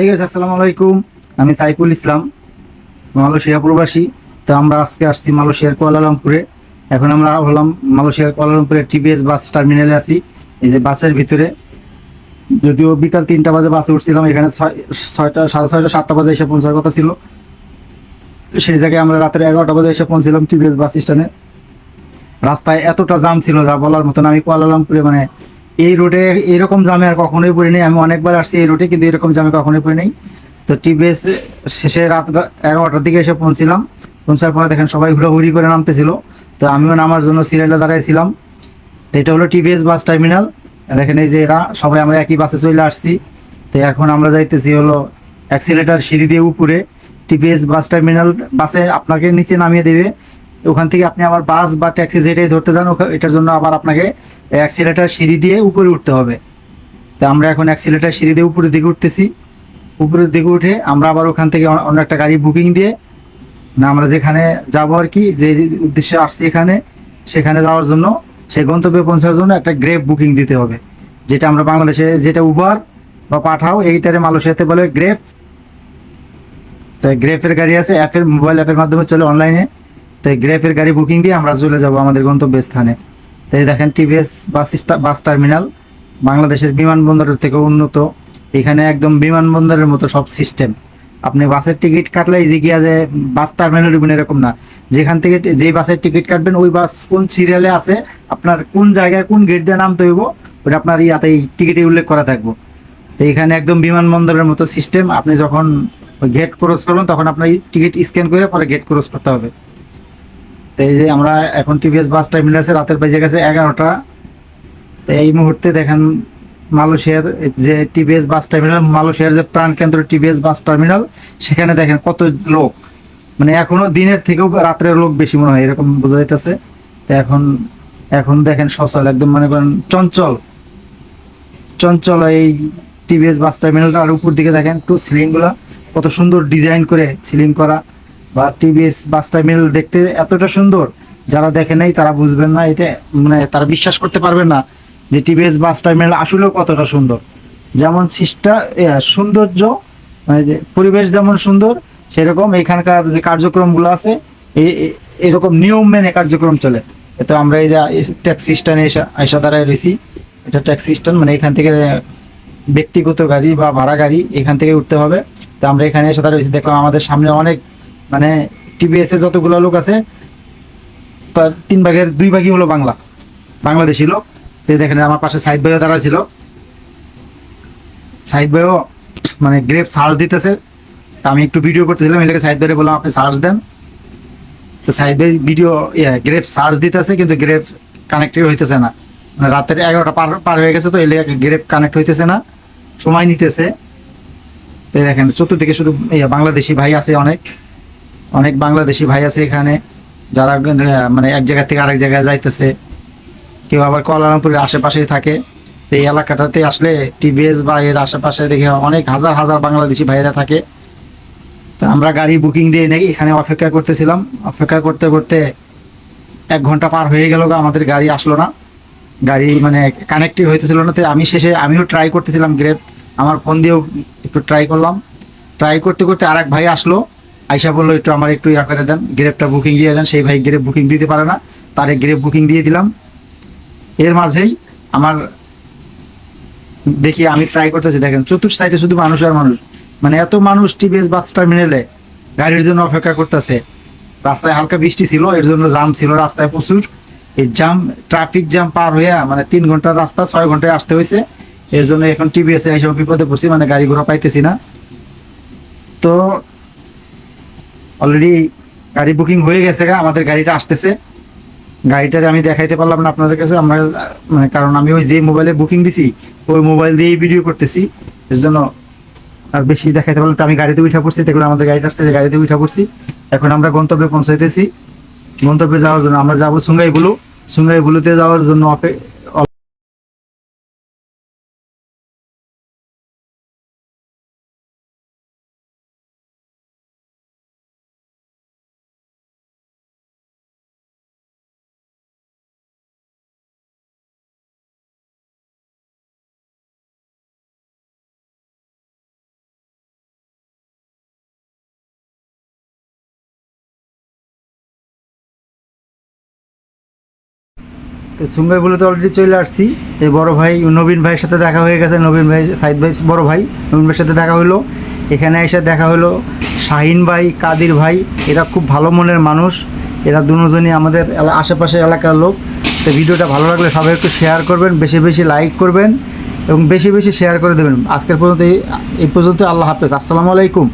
এই গেছে আসসালামু আলাইকুম। আমি সাইফুল ইসলাম, মালয়েশিয়া প্রবাসী। তো আমরা আজকে আসছি মালয়েশিয়ার কুয়ালালামপুরে। এখন আমরা হলাম মালয়েশিয়ার কুয়ালালামপুরে টিভিএস বাস টার্মিনালে আছি। এই যে বাসের ভিতরে। যদিও বিকাল তিনটা বাজে বাসে উঠছিলাম, এখানে ছয়, ছয়টা, সাড়ে ছয়টা, সাতটা বাজে এসে পৌঁছার কথা ছিল। সেই জায়গায় আমরা রাতের এগারোটা বাজে এসে পৌঁছলাম টিভিএস বাস স্ট্যান্ডে। রাস্তায় এতটা জাম ছিল যা বলার মতন আমি কুয়ালালামপুরে মানে এই রোডে এরকম জামে আর কখনোই পড়িনি আমি অনেকবার আসছি এই রোডে কিন্তু এরকম জামে কখনোই পড়ি নাই। তো টিভিএস শেষে রাত এগারোটার দিকে এসে পৌঁছছিলাম পৌঁছার পরে দেখেন সবাই হুড়োহুড়ি করে নামতেছিল। তো আমিও নামার জন্য সিরিয়ালে দাঁড়াইছিলাম। তো এটা হলো টিভিএস বাস টার্মিনাল। দেখেন এই যে এরা, সবাই আমরা একই বাসে চলে আসছি। তো এখন আমরা যাইতেছি হলো অ্যাক্সিলেটার সিঁড়ি দিয়ে উপরে। টিভিএস বাস টার্মিনাল বাসে আপনাকে নিচে নামিয়ে দেবে। ওখান থেকে আপনি আবার বাস বা ট্যাক্সি যেটাই ধরতে যান এটার জন্য আবার আপনাকে অ্যাক্সিলেটার সিঁড়ি দিয়ে উপরে উঠতে হবে। তো আমরা এখন অ্যাক্সিলেটার সিঁড়ি দিয়ে উপরের দিকে উঠতেছি। উপরের দিকে উঠে আমরা আবার ওখান থেকে অন্য- একটা গাড়ি বুকিং দিয়ে না, আমরা যেখানে যাব আর কি, যে যে উদ্দেশ্যে আসছি এখানে, সেখানে যাওয়ার জন্য, সেই গন্তব্যে পৌঁছার জন্য একটা গ্রেপ বুকিং দিতে হবে। যেটা আমরা বাংলাদেশে যেটা উবার বা পাঠাও এইটারে মালয়েশিয়াতে বলে গ্রেপ তো গ্রেপের গাড়ি আছে, অ্যাপের মোবাইল অ্যাপের মাধ্যমে চলে অনলাইনে তো গ্রেফের গাড়ি বুকিং দিয়ে আমরা চলে যাব আমাদের গন্তব্য স্থানে তো দেখেন টিভিএস বাস বাস টার্মিনাল বাংলাদেশের বিমানবন্দরের থেকে উন্নত। এখানে একদম বিমানবন্দরের মতো সব সিস্টেম আপনি বাসের টিকিট কাটলে যে গিয়া যে বাস টার্মিনাল উঠবেন এরকম না। যেখান থেকে যেই বাসের টিকিট কাটবেন ওই বাস কোন সিরিয়ালে আছে, আপনার কোন জায়গায় কোন গেট দিয়ে নামতে হইব ওটা আপনার ইয়াতে টিকিটে উল্লেখ করা থাকব। তো এখানে একদম বিমানবন্দরের মতো সিস্টেম আপনি যখন গেট ক্রস করবেন, তখন আপনার টিকিট স্ক্যান করে পরে গেট ক্রস করতে হবে। এই যে আমরা এখন টিভিএস বাস টার্মিনাল আছে রাতের বেজে গেছে এগারোটা। তো এই মুহূর্তে দেখেন মালয়েশিয়ার যে টিভিএস বাস টার্মিনাল, মালয়েশিয়ার যে প্রাণকেন্দ্র টিভিএস বাস টার্মিনাল, সেখানে দেখেন কত লোক। মানে এখনও দিনের থেকেও রাত্রের লোক বেশি মনে হয়, এরকম বোঝা যাইতেছে। তো এখন এখন দেখেন সচল, একদম মনে করেন চঞ্চল। চঞ্চল এই টিভিএস বাস টার্মিনালটা আর উপর দিকে দেখেন একটু সিলিংগুলা, কত সুন্দর ডিজাইন করে সিলিং করা। বা টিভিএস বাস টার্মিনাল দেখতে এতটা সুন্দর, যারা দেখে নাই তারা বুঝবেন না, এটা মানে তারা বিশ্বাস করতে পারবেন না যে টিভিএস বাস টার্মিনাল আসলেও কতটা সুন্দর। যেমন সিস্টা সৌন্দর্য মানে যে পরিবেশ যেমন সুন্দর, সেরকম এখানকার যে কার্যক্রমগুলো আছে এরকম নিয়ম মেনে কার্যক্রম চলে। তো আমরা এই যে ট্যাক্সি স্ট্যান্ডে আইসা দাঁড়ায় রয়েছি। এটা ট্যাক্সি স্ট্যান্ড মানে এখান থেকে ব্যক্তিগত গাড়ি বা ভাড়া গাড়ি এখান থেকে উঠতে হবে। তো আমরা এখানে এসে দাঁড়িয়েছি দেখলাম আমাদের সামনে অনেক মানে টিভিএস যতগুলো লোক আছে, তার তিন ভাগের দুই ভাগই হলো বাংলা। বাংলাদেশি লোক। দেখেন, আমার পাশে সাইদ ভাইও দাঁড়া ছিল। সাইদ ভাইও মানে গ্রেপ সার্চ দিতেছে। আমি একটু ভিডিও করতেছিলাম এলাকা সাইদ ভাইরে বললাম, আপনি সার্চ দেন। তো সাইদ ভাই ভিডিও গ্রেপ সার্চ দিতেছে, কিন্তু গ্রেপ কানেক্টেড হইতেছে না। মানে রাতের এগারোটা পার পার হয়ে গেছে তো এলাকা গ্রেপ কানেক্ট হইতেছে না। সময় নিতেছে। দেখেন, চতুর্দিকে শুধু বাংলাদেশি ভাই আছে অনেক। অনেক বাংলাদেশি ভাই আছে এখানে, যারা মানে এক জায়গা থেকে আরেক জায়গায় যাইতেছে। কেউ আবার কলারামপুরের আশেপাশেই থাকে। এই এলাকাটাতে আসলে টিভিএস বা এর আশেপাশে দেখে অনেক হাজার হাজার বাংলাদেশি ভাইরা থাকে। তো আমরা গাড়ি বুকিং দিয়ে নেই, এখানে অপেক্ষা করতেছিলাম। অপেক্ষা করতে করতে এক ঘণ্টা পার হয়ে গেল আমাদের গাড়ি আসলো না। গাড়ি মানে কানেক্টিভ হইতেছিল না, তো আমি শেষে আমিও ট্রাই করতেছিলাম গ্রেপ আমার ফোন দিয়েও একটু ট্রাই করলাম। ট্রাই করতে করতে আরেক ভাই আসলো। আইসা বলল, একটু আমার একটু ইয়া করে দেন গ্রেপটা বুকিং দিয়ে দেন। সেই ভাই গ্রেপ বুকিং দিতে পারে না, তারে গ্রেপ বুকিং দিয়ে দিলাম। এর মাঝেই আমার দেখি আমি ট্রাই করতেছি, দেখেন, চতুর্থ সাইডে শুধু মানুষ আর মানুষ। মানে এত মানুষ টিভিএস বাস টার্মিনালে গাড়ির জন্য অপেক্ষা করতেছে। রাস্তায় হালকা বৃষ্টি ছিল, এর জন্য জাম ছিল রাস্তায় প্রচুর। এই জাম ট্রাফিক জ্যাম পার হয়ে মানে তিন ঘণ্টার রাস্তা, ছয় ঘন্টায় আসতে হয়েছে এর জন্য এখন টিভিএস এ হিসেবে বিপদে পড়ছি মানে গাড়ি ঘোড়া পাইতেছি না। তো অলরেডি গাড়ি বুকিং হয়ে গেছে গা, আমাদের গাড়িটা আসতেছে। গাড়িটারে আমি দেখাইতে পারলাম না আপনাদের কাছে, আমরা মানে কারণ আমি ওই যে মোবাইলে বুকিং দিছি, ওই মোবাইল দিয়েই ভিডিও করতেছি। এর জন্য আর বেশি দেখাইতে পারলাম তো আমি গাড়িতে উঠা পড়ছি, দেখুন আমাদের গাড়িটা আসছে গাড়িতে উঠা পড়ছি। এখন আমরা গন্তব্যে পৌঁছাইতেছি। গন্তব্যে যাওয়ার জন্য আমরা যাব সুঙ্গাই বুলু সুঙ্গাই বুলুতে যাওয়ার জন্য তো সুঙ্গাইগুলোতে অলরেডি চলে আসছি। এই বড় ভাই নবীন ভাইয়ের সাথে দেখা হয়ে গেছে। নবীন ভাই, সাইদ ভাই, বড় ভাই নবীন ভাইয়ের সাথে দেখা হলো। এখানে এসে দেখা হলো শাহিন ভাই, কাদির ভাই। এরা খুব ভালো মনের মানুষ। এরা দুজনই আমাদের আশেপাশের এলাকার লোক। তো ভিডিওটা ভালো লাগলে সবাই একটু শেয়ার করবেন, বেশি বেশি লাইক করবেন এবং বেশি বেশি শেয়ার করে দেবেন। আজকের পর্যন্ত এই পর্যন্ত আল্লাহ হাফেজ। আসসালামু আলাইকুম।